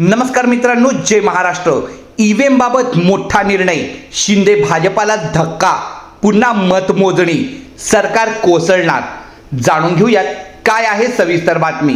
नमस्कार मित्रांनो जय महाराष्ट्र. ईव्हीएम बाबत मोठा निर्णय. शिंदे भाजपाला धक्का. पुन्हा मतमोजणी. सरकार कोसळणार. जाणून घेऊयात काय आहे सविस्तर बातमी.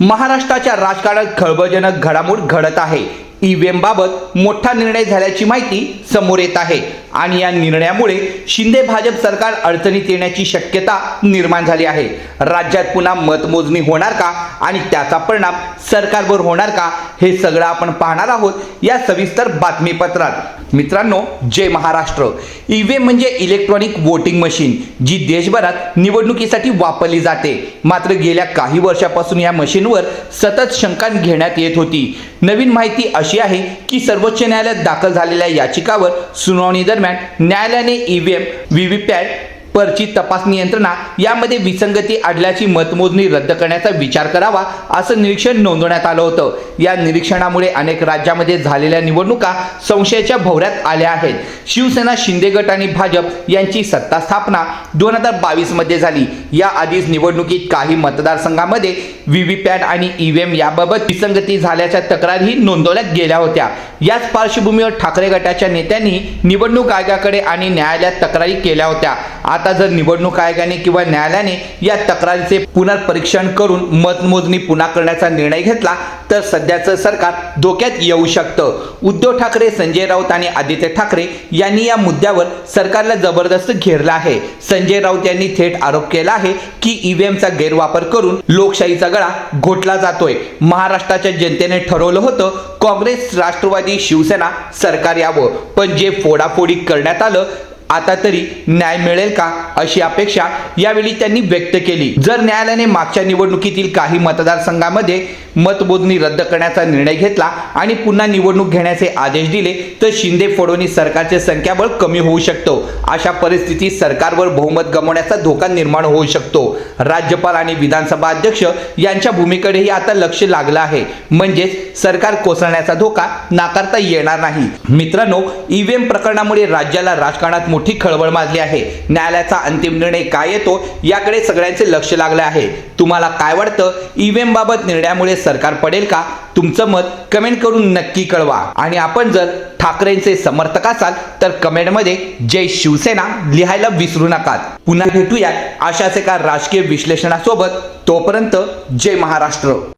महाराष्ट्राच्या राजकारणात खळबळजनक घडामोड घडत आहे. ईव्हीएम बाबत मोठा निर्णय झाल्याची माहिती समोर येत आहे. आणि या निर्णयामुळे शिंदे भाजप सरकार अडचणीत येण्याची शक्यता निर्माण झाली आहे. राज्यात पुन्हा मतमोजणी होणार का आणि त्याचा परिणाम सरकारवर होणार का हे सगळं आपण पाहणार आहोत या सविस्तर बातमीपत्रात. मित्रांनो जय महाराष्ट्र. ईव्हीएम म्हणजे इलेक्ट्रॉनिक वोटिंग मशीन जी देशभरात निवडणुकीसाठी वापरली जाते. मात्र गेल्या काही वर्षापासून या मशीनवर सतत शंका घेण्यात येत होती. नवीन माहिती अशी आहे की सर्वोच्च न्यायालयात दाखल झालेल्या याचिकावर सुनावणी दरम्यान न्यायालयाने ईव्हीएम व्हीव्हीपॅट परची तपासणी यंत्रणा यामध्ये विसंगती आढल्याची मतमोजणी रद्द करण्याचा विचार करावा असं निरीक्षण नोंदवण्यात आलं होतं. या निरीक्षणामुळे अनेक राज्यामध्ये झालेल्या निवडणुका संशयाच्या भोवऱ्यात आल्या आहेत. शिवसेना शिंदे गट आणि भाजप यांची सत्ता स्थापना दोन हजार बावीसमध्ये झाली. या आधीच निवडणुकीत काही मतदारसंघामध्ये व्हीव्हीपॅट आणि ईव्हीएम याबाबत विसंगती झाल्याच्या तक्रारही नोंदवल्या गेल्या होत्या. याच पार्श्वभूमीवर ठाकरे गटाच्या नेत्यांनी निवडणूक आयोगाकडे आणि न्यायालयात तक्रारी केल्या होत्या. आता जर निवडणूक आयोगाने किंवा न्यायालयाने या तक्रारीचे पुनर्परीक्षण करून मतमोजणी पुन्हा करण्याचा निर्णय घेतला तर सध्याचं सरकार धोक्यात येऊ शकतं. उद्धव ठाकरे संजय राऊत आणि आदित्य ठाकरे यांनी या मुद्द्यावर सरकारला जबरदस्त घेरलं आहे. संजय राऊत यांनी थेट आरोप केला आहे की ईव्हीएमचा गैरवापर करून लोकशाहीचा गळा घोटला जातोय. महाराष्ट्राच्या जनतेने ठरवलं होतं काँग्रेस राष्ट्रवादी शिवसेना सरकार यावं. पण जे फोडाफोडी करण्यात आलं आता तरी न्याय मिळेल का अशी अपेक्षा यावेळी त्यांनी व्यक्त केली. जर न्यायालयाने मागच्या निवडणुकीतील काही मतदारसंघामध्ये मतमोजणी रद्द करण्याचा निर्णय घेतला आणि पुन्हा निवडणूक घेण्याचे आदेश दिले तर शिंदे फडणवीस सरकारचे संख्याबळ कमी होऊ शकतो. अशा परिस्थितीत सरकारवर बहुमत गमावण्याचा धोका निर्माण होऊ शकतो. राज्यपाल आणि विधानसभा अध्यक्ष यांच्या भूमिकेकडेही आता लक्ष लागलं आहे. म्हणजेच सरकार कोसळण्याचा धोका नाकारता येणार नाही. मित्रांनो ईव्हीएम प्रकरणामुळे राज्याला राजकारणात मोठी मोठी खळबळ माजली आहे. न्यायालयाचा अंतिम निर्णय काय येतो याकडे सगळ्यांचे लक्ष लागले आहे. तुम्हाला काय वाटतं? ईव्हीएमबाबत निर्णयामुळे सरकार पडेल का? तुमचं मत कमेंट करून नक्की कळवा. आणि आपण जर ठाकरेंचे समर्थक असाल तर कमेंटमध्ये जय शिवसेना लिहायला विसरू नका. पुन्हा भेटूया अशाच एका राजकीय विश्लेषणासोबत. तोपर्यंत जय महाराष्ट्र.